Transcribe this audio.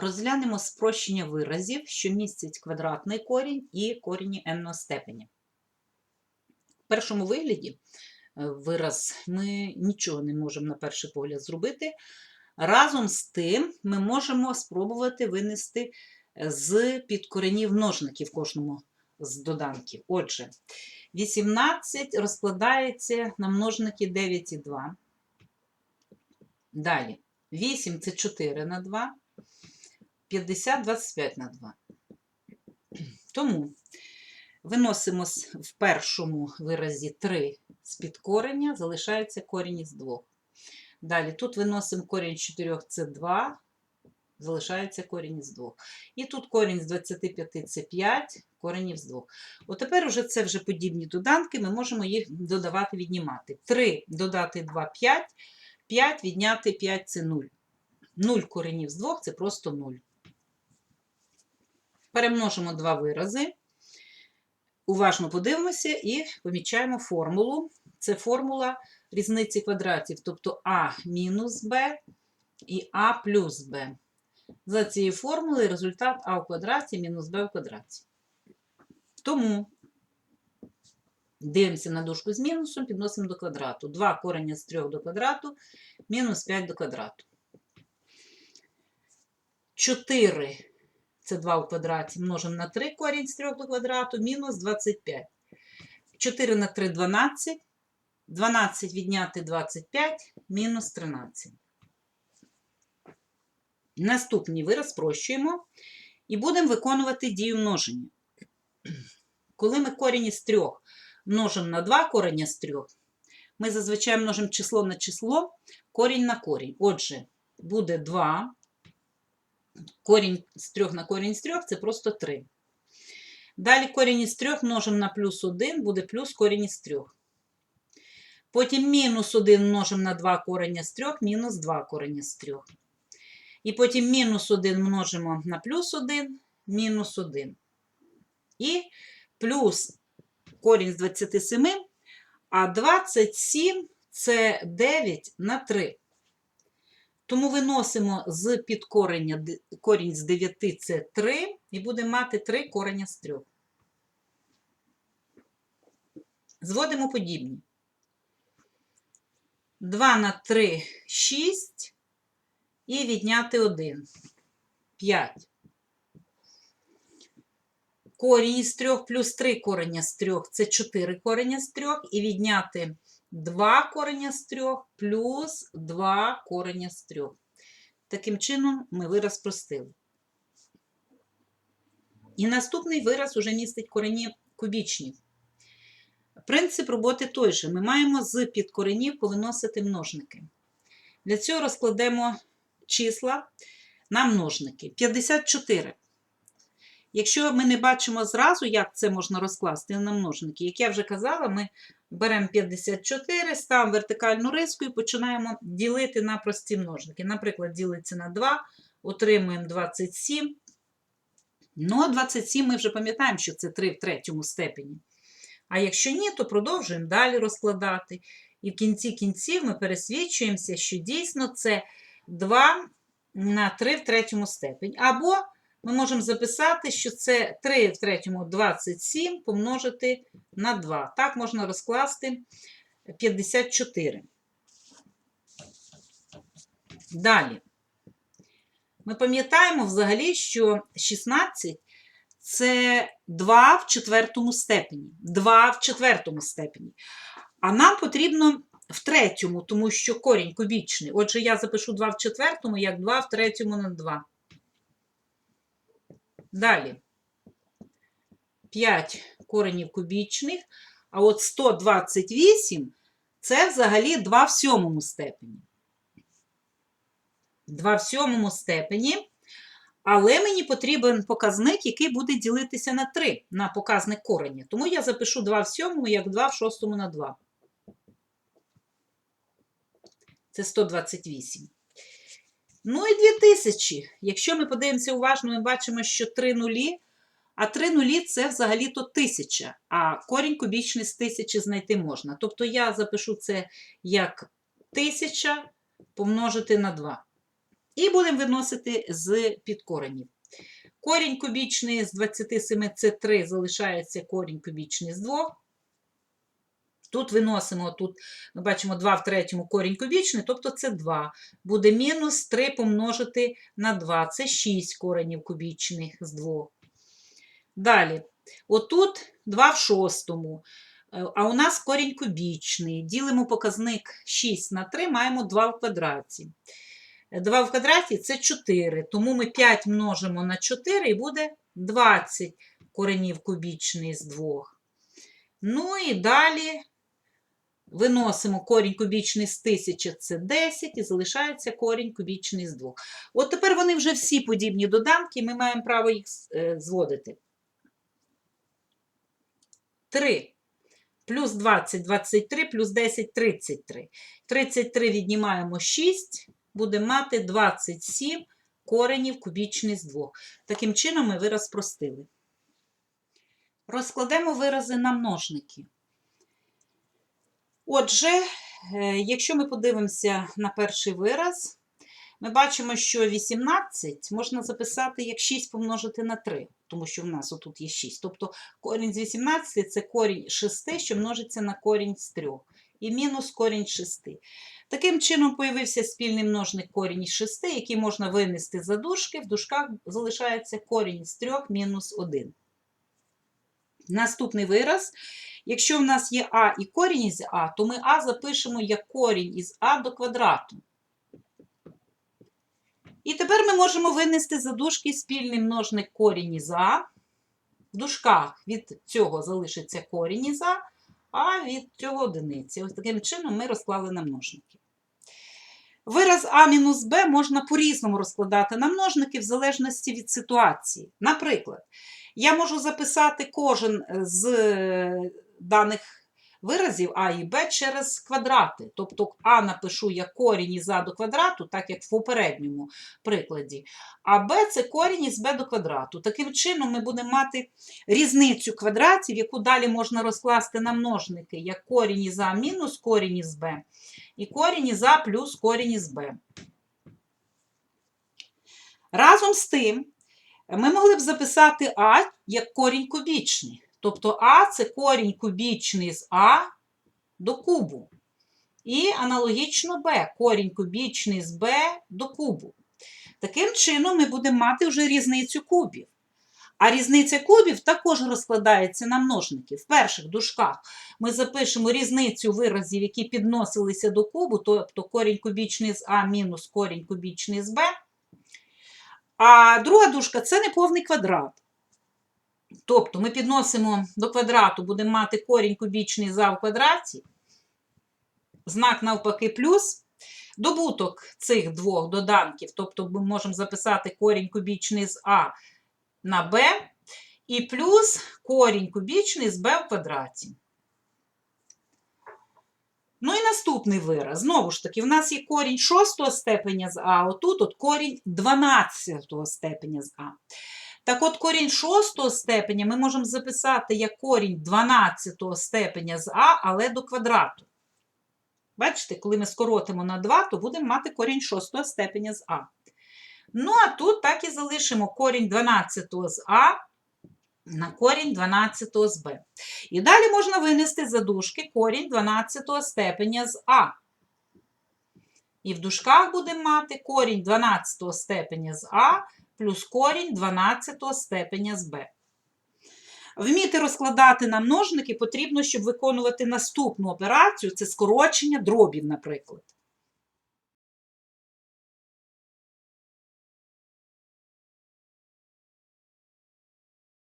Розглянемо спрощення виразів, що містять квадратний корінь і корінні n степені. В першому вигляді е, вираз ми нічого не можемо на перший погляд зробити. Разом з тим ми можемо спробувати винести е, з підкоренів множників в кожному з доданків. Отже, 18 розкладається на множники 9 і 2. Далі 8 це 4 на 2. 50, 25 на 2. Тому виносимо в першому виразі 3 з підкорення, залишається корінь із 2. Далі тут виносимо корінь з 4 це 2, залишається корінь із 2. І тут корінь з 25 це 5, корінь із 2. От тепер уже це вже подібні доданки, ми можемо їх додавати, віднімати. 3 додати 2 – 5, 5 відняти 5 це 0. 0 коренів з 2 це просто 0. Перемножимо два вирази. Уважно подивимося і помічаємо формулу. Це формула різниці квадратів, тобто А мінус Б і А плюс Б. За цією формулою результат А в квадраті мінус Б в квадраті. Тому дивимося на дужку з мінусом, підносимо до квадрату. 2 корення з 3 до квадрату, мінус 5 до квадрату. 4 це 2 в квадраті, множимо на 3 корінь з 3 до квадрату, мінус 25. 4 на 3 – 12. 12 відняти 25, мінус 13. Наступний вираз спрощуємо і будемо виконувати дію множення. Коли ми корінь із 3 множимо на 2 корення з 3, ми зазвичай множимо число на число, корінь на корінь. Отже, буде 2 корінь з 3 на корінь з 3 це просто 3. Далі корінь із 3 множимо на плюс 1, буде плюс корінь із 3. Потім мінус 1 множимо на 2 корення з 3, мінус 2 корення з 3. І потім мінус 1 множимо на плюс 1, мінус 1. І плюс корінь з 27, а 27 це 9 на 3. Тому виносимо з підкорення д- корінь з 9 це 3, і будемо мати 3 корення з 3. Зводимо подібні. 2 на 3 – 6, і відняти 1 – 5. Корінь з 3 плюс 3 корення з 3 – це 4 корення з 3, і відняти 2 корення з 3 плюс 2 корення з 3. Таким чином ми вираз простили. І наступний вираз уже містить корені кубічні. Принцип роботи той же. Ми маємо з підкоренів повиносити множники. Для цього розкладемо числа на множники. 54. Якщо ми не бачимо зразу, як це можна розкласти на множники, як я вже казала, ми беремо 54, ставимо вертикальну риску і починаємо ділити на прості множники. Наприклад, ділиться на 2, отримуємо 27. Ну, а 27 ми вже пам'ятаємо, що це 3 в третьому степені. А якщо ні, то продовжуємо далі розкладати. І в кінці кінців ми пересвідчуємося, що дійсно це 2 на 3 в третьому степені. Або ми можемо записати, що це 3 в третьому 27 помножити на 2. Так можна розкласти 54. Далі. Ми пам'ятаємо взагалі, що 16 це 2 в четвертому степені. 2 в четвертому степені. А нам потрібно в третьому, тому що корінь кубічний. Отже, я запишу 2 в четвертому, як 2 в третьому на 2. Далі. 5 коренів кубічних. А от 128 це взагалі 2 в сьомому степені. 2 в сьомому степені. Але мені потрібен показник, який буде ділитися на 3 на показник корення. Тому я запишу 2 в сьомому, як 2 в шостому на 2. Це 128. Ну і 2000. Якщо ми подивимося уважно, ми бачимо, що 3 нулі, а 3 нулі це взагалі-то 1000, а корінь кубічний з 1000 знайти можна. Тобто я запишу це як 1000 помножити на 2. І будемо виносити з підкоренів. Корінь кубічний з 27 це 3, залишається корінь кубічний з 2. Тут виносимо, тут ми бачимо 2 в третьому корінь кубічний, тобто це 2. Буде мінус 3 помножити на 2. Це 6 коренів кубічних з 2. Далі, отут 2 в шостому. Е, А у нас корінь кубічний. Ділимо показник 6 на 3, маємо 2 в квадраті. 2 в квадраті це 4, тому ми 5 множимо на 4 і буде 20 коренів кубічний з 2. Ну і далі виносимо корінь кубічний з 1000 це 10 і залишається корінь кубічний з 2. От тепер вони вже всі подібні доданки, ми маємо право їх е, зводити. 3 плюс 20 – 23, плюс 10 – 33. 33 віднімаємо 6, будемо мати 27 коренів кубічний з 2. Таким чином ми вираз спростили. Розкладемо вирази на множники. Отже, е, якщо ми подивимося на перший вираз, ми бачимо, що 18 можна записати як 6 помножити на 3, тому що в нас отут є 6. Тобто корінь з 18 це корінь 6, що множиться на корінь з 3, і мінус корінь 6. Таким чином появився спільний множник корінь 6, який можна винести за дужки. В дужках залишається корінь з 3 мінус 1. Наступний вираз. Якщо в нас є а і корінь із а, то ми а запишемо як корінь із а до квадрату. І тепер ми можемо винести за дужки спільний множник корінь із а. В дужках від цього залишиться корінь із а, а від цього одиниці. Ось таким чином ми розклали на множники. Вираз а мінус b можна по-різному розкладати на множники в залежності від ситуації. Наприклад, я можу записати кожен з даних виразів а і b через квадрати. Тобто а напишу як корінь із а до квадрату, так як в попередньому прикладі. А b це корінь із b до квадрату. Таким чином ми будемо мати різницю квадратів, яку далі можна розкласти на множники, як корінь із а мінус корінь із b, і корінь із а плюс корінь із b. Разом з тим, ми могли б записати а як корінь кубічний. Тобто а це корінь кубічний з а до кубу. І аналогічно b, корінь кубічний з b до кубу. Таким чином ми будемо мати вже різницю кубів. А різниця кубів також розкладається на множники. В перших дужках ми запишемо різницю виразів, які підносилися до кубу, тобто корінь кубічний з а мінус корінь кубічний з b. А друга дужка це неповний квадрат. Тобто ми підносимо до квадрату, будемо мати корінь кубічний за в квадраті, знак навпаки плюс. Добуток цих двох доданків, тобто ми можемо записати корінь кубічний з А на Б, і плюс корінь кубічний з Б в квадраті. Ну і наступний вираз. Знову ж таки, в нас є корінь шостого степеня з А, отут от корінь 12 степеня з А. Так от корінь шостого степеня ми можемо записати як корінь 12 степеня з А, але до квадрату. Бачите, коли ми скоротимо на 2, то будемо мати корінь шостого степеня з А. Ну, а тут так і залишимо корінь 12 з А на корінь 12 з Б. І далі можна винести за дужки корінь 12 степеня з А. І в дужках будемо мати корінь 12 степеня з А плюс корінь 12 степеня з Б. Вміти розкладати на множники потрібно, щоб виконувати наступну операцію це скорочення дробів, наприклад.